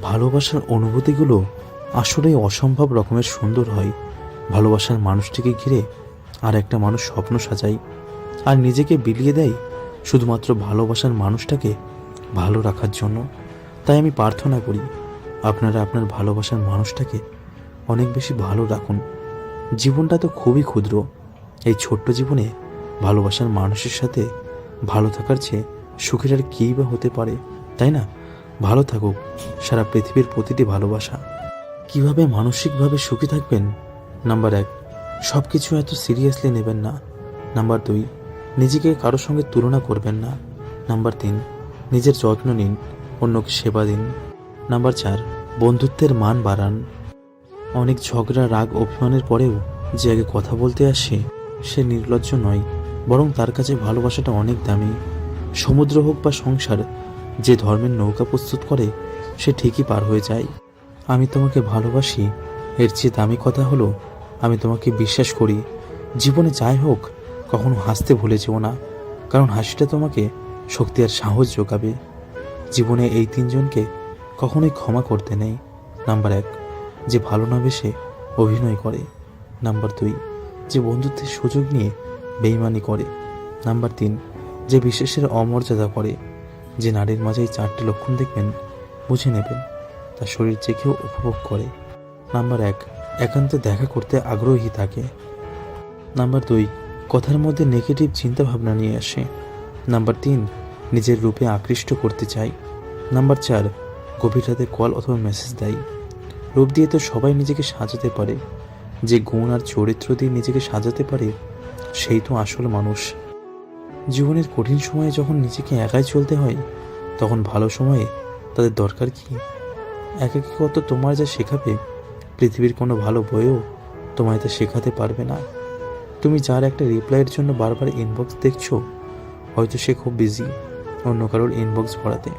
ভালোবাসার অনুভূতিগুলো আসলেই অসম্ভব রকমের সুন্দর হয়। ভালোবাসার মানুষটিকে ঘিরে আর একটা মানুষ স্বপ্ন সাজায়। আর নিজেকে বিলিয়ে দেয় শুধুমাত্র ভালোবাসার মানুষটাকে ভালো রাখার জন্য। তাই আমি প্রার্থনা করি, আপনারা আপনার ভালোবাসার মানুষটাকে অনেক বেশি ভালো রাখুন। জীবনটা তো খুবই ক্ষুদ্র। এই ছোট্ট জীবনে ভালোবাসার মানুষের সাথে ভালো থাকার চেয়ে সুখের আর কী বা হতে পারে, তাই না? ভালো থাকুক। সারা পৃথিবীর প্রতিটি ভালোবাসা। কীভাবে মানসিকভাবে সুখী থাকবেন? নাম্বার এক সব কিছু এত সিরিয়াসলি নেবেন না। নাম্বার দুই, নিজেকে কারোর সঙ্গে তুলনা করবেন না। নাম্বার তিন, নিজের যত্ন নিন, অন্যকে সেবা দিন। নাম্বার চার, বন্ধুত্বের মান বাড়ান। অনেক ঝগড়া, রাগ অভিমানের পরেও যে আগে কথা বলতে আসে, সে নির্লজ্জ নয়, বরং তার কাছে ভালোবাসাটা অনেক দামি। সমুদ্র হোক বা সংসার যে ধর্মের নৌকা প্রস্তুত করে, সে ঠিকই পার হয়ে যায়। আমি তোমাকে ভালোবাসি। এর চেয়ে দামি কথা হলো, আমি তোমাকে বিশ্বাস করি। জীবনে যাই হোক, কখনো হাসতে ভুলে যেও না, কারণ হাসিটা তোমাকে শক্তি আর সাহস যোগাবে। জীবনে এই তিনজনকে কখনোই ক্ষমা করতে নেই। নাম্বার এক, যে ভালো না বেসে অভিনয় করে। নাম্বার দুই, যে বন্ধুত্বের সুযোগ নিয়ে বেইমানি করে। নাম্বার তিন, যে বিশেষের অমর্যাদা করে। যে নারীর মাঝে এই চারটি লক্ষণ দেখবেন, বুঝে নেবেন। তার শরীর যে কেউ উপভোগ করে। নাম্বার এক, একান্তে দেখা করতে আগ্রহী থাকে। নাম্বার দুই, কথার মধ্যে নেগেটিভ চিন্তাভাবনা নিয়ে আসে। নাম্বার তিন, নিজের রূপে আকৃষ্ট করতে চায়। নাম্বার চার, গভীর রাতে কল অথবা মেসেজ দেয়। রূপ দিয়ে তো সবাই নিজেকে সাজাতে পারে। যে গুণ আর চরিত্র দিয়ে নিজেকে সাজাতে পারে, সেই তো আসল মানুষ। জীবনের কঠিন সময়ে যখন নিজেকে একাই চলতে হয়, তখন ভালো সময়ে তাদের দরকার কি? একাকিকত তোমার যা শেখাবে, পৃথিবীর কোনো ভালো বইও তোমায় তা শেখাতে পারবে না। তুমি যার একটা রিপ্লাইয়ের জন্য বারবার ইনবক্স দেখছ, হয়তো সে খুব বিজি অন্য কারোর ইনবক্স ভরাতে।